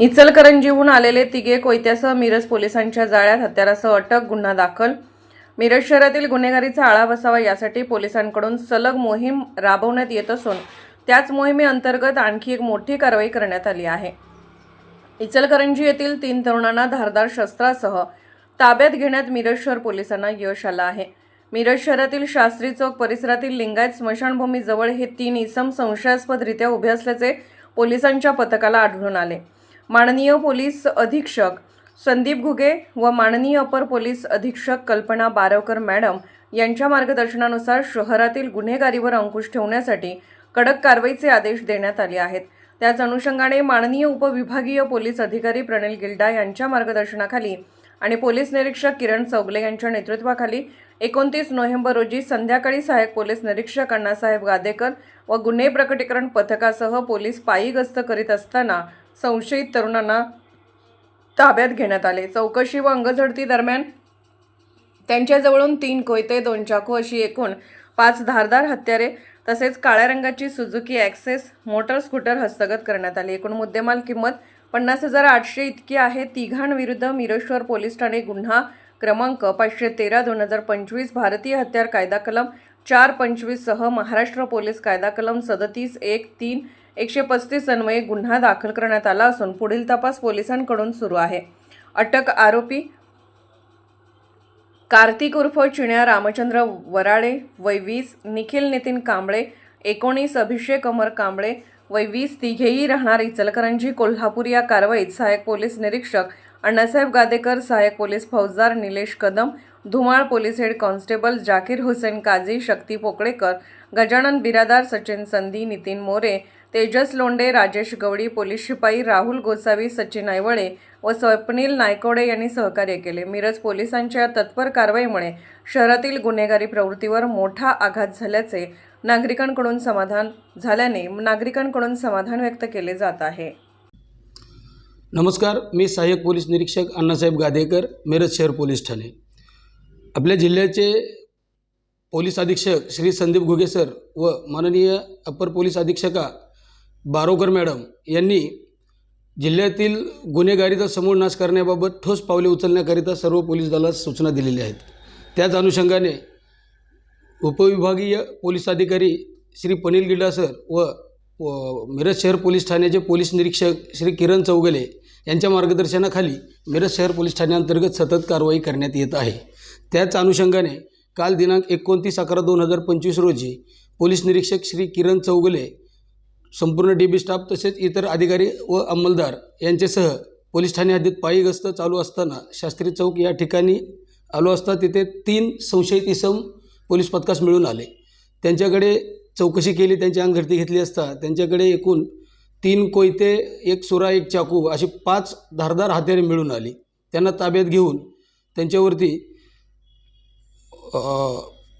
इचलकरंजीहून आलेले तिघे कोयत्यासह मिरज पोलिसांच्या जाळ्यात हत्यारासह अटक गुन्हा दाखल. मिरज शहरातील गुन्हेगारीचा आळा बसावा यासाठी पोलिसांकडून सलग मोहीम राबवण्यात येत असून त्याच मोहिमेअंतर्गत आणखी एक मोठी कारवाई करण्यात आली आहे. इचलकरंजी येथील तीन तरुणांना धारदार शस्त्रासह ताब्यात घेण्यात मिरज शहर पोलिसांना यश आलं आहे. मिरज शहरातील शास्त्री चौक परिसरातील लिंगायत स्मशानभूमीजवळ हे तीन इसम संशयास्पदरित्या उभे असल्याचे पोलिसांच्या पथकाला आढळून आले. माननीय पोलीस अधीक्षक संदीप घुगे व माननीय अपर पोलीस अधीक्षक कल्पना बारवकर मॅडम यांच्या मार्गदर्शनानुसार शहरातील गुन्हेगारीवर अंकुश ठेवण्यासाठी कडक कारवाईचे आदेश देण्यात आले आहेत. त्याच अनुषंगाने माननीय उपविभागीय पोलीस अधिकारी प्रणिल गिल्डा यांच्या मार्गदर्शनाखाली आणि पोलीस निरीक्षक किरण चौगले यांच्या नेतृत्वाखाली एकोणतीस नोव्हेंबर रोजी संध्याकाळी सहाय्यक पोलीस निरीक्षक अण्णासाहेब गादेकर व गुन्हे प्रकटीकरण पथकासह पोलीस पायी गस्त करीत असताना संशयित तरुणांना ताब्यात घेण्यात आले. चौकशी व अंगझडती दरम्यान त्यांच्याजवळून तीन कोयते दोन चाकू अशी एकूण पाच धारदार हत्यारे तसेच काळ्या रंगाची सुझुकी ॲक्सेस मोटर स्कूटर हस्तगत करण्यात आली. एकूण मुद्देमाल किंमत पन्नास हजार आठशे इतकी आहे. तिघांविरुद्ध मिरेश्वर पोलीस ठाणे गुन्हा क्रमांक पाचशे तेरा दोन हजार पंचवीस भारतीय हत्यार कायदा कलम चार पंचवीससह महाराष्ट्र पोलीस कायदा कलम सदतीस एक तीन एकशे पस्तीस अन्वये गुन्हा दाखल करण्यात आला असून पुढील तपास पोलिसांकडून सुरू आहे. अटक आरोपी कार्तिक उर्फ चिण्या रामचंद्र वराळे वैवीस निखिल नितीन कांबळे एकोणीस अभिषेक अमर कांबळे वैवीस तिघेही राहणार इचलकरंजी कोल्हापूर या कारवाईत सहाय्यक पोलीस निरीक्षक अण्णासाहेब गादेकर सहाय्यक पोलीस फौजदार Nilesh Kadam Dhumal police head constable Zakir Hussain Kazi Shakti Pokalekar Gajanan Biradar Sachin Sandhi Nitin More Tejas Londe Rajesh Gawadi police शिपाई राहुल गोसावी सचिन ऐवळे व स्वप्नील नायकोडे यांनी सहकार्य केले. मिरज पोलिसांच्या तत्पर कारवाईमुळे शहरातील गुन्हेगारी प्रवृत्तीवर मोठा आघात झाल्याचे नागरिकांकडून समाधान झाल्याने नागरिकांकडून समाधान व्यक्त केले जात आहे. नमस्कार मी सहाय्यक पोलीस निरीक्षक अण्णासाहेब गादेकर मिरज शहर पोलीस ठाणे. आपल्या जिल्ह्याचे पोलीस अधीक्षक श्री संदीप घुगे सर व माननीय अपर पोलीस अधीक्षका बारोकर मॅडम यांनी जिल्ह्यातील गुन्हेगारीचा समूळ नाश करण्याबाबत ठोस पावले उचलण्याकरिता सर्व पोलीस दलास सूचना दिलेल्या आहेत. त्याच अनुषंगाने उपविभागीय पोलीस अधिकारी श्री पनील गिडासर सर व व मिरज शहर पोलीस ठाण्याचे पोलीस निरीक्षक श्री किरण चौगले यांच्या मार्गदर्शनाखाली मिरज शहर पोलीस ठाण्याअंतर्गत सतत कारवाई करण्यात येत आहे. त्याच अनुषंगाने काल दिनांक एकोणतीस अकरा दोन हजार पंचवीस रोजी पोलीस निरीक्षक श्री किरण चौगले संपूर्ण डी बी स्टाफ तसेच इतर अधिकारी व अंमलदार यांच्यासह पोलीस ठाणे हद्दीत पायी गस्त चालू असताना शास्त्री चौक या ठिकाणी आलो असता तिथे तीन संशयित इसम पोलीस पथकास मिळून आले. त्यांच्याकडे चौकशी केली त्यांची अंगझडती घेतली असता त्यांच्याकडे एकूण तीन कोयते एक सुरा एक चाकू अशी पाच धारदार हत्यारे मिळून आली. त्यांना ताब्यात घेऊन त्यांच्यावरती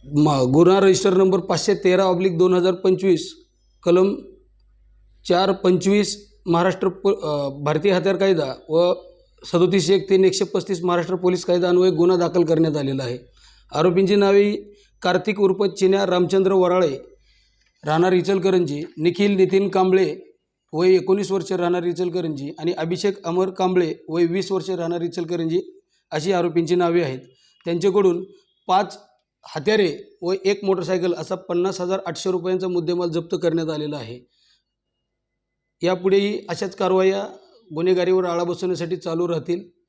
म गुन्हा रजिस्टर नंबर पाचशे तेरा ऑब्लिक दोन हजार पंचवीस कलम चार पंचवीस महाराष्ट्र पो भारतीय हत्यार कायदा व सदोतीस एक तीन एकशे पस्तीस महाराष्ट्र पोलीस कायदा अन्वये गुन्हा दाखल करण्यात आलेला आहे. आरोपींची नावे कार्तिक उर्फ चिन्या रामचंद्र वराळे राहणार इचलकरंजी निखिल नितीन कांबळे वय एकोणीस वर्ष राहणार इचलकरंजी आणि अभिषेक अमर कांबळे वय वीस वर्ष राहणार इचलकरंजी अशी आरोपींची नावे आहेत. त्यांच्याकडून पाच हत्यारे व एक मोटरसायकल असा पन्नास हजार आठशे रुपयांचा मुद्देमाल जप्त करण्यात आलेला आहे. यापुढेही अशाच कारवाया गुन्हेगारीवर आळा बसवण्यासाठी चालू राहतील.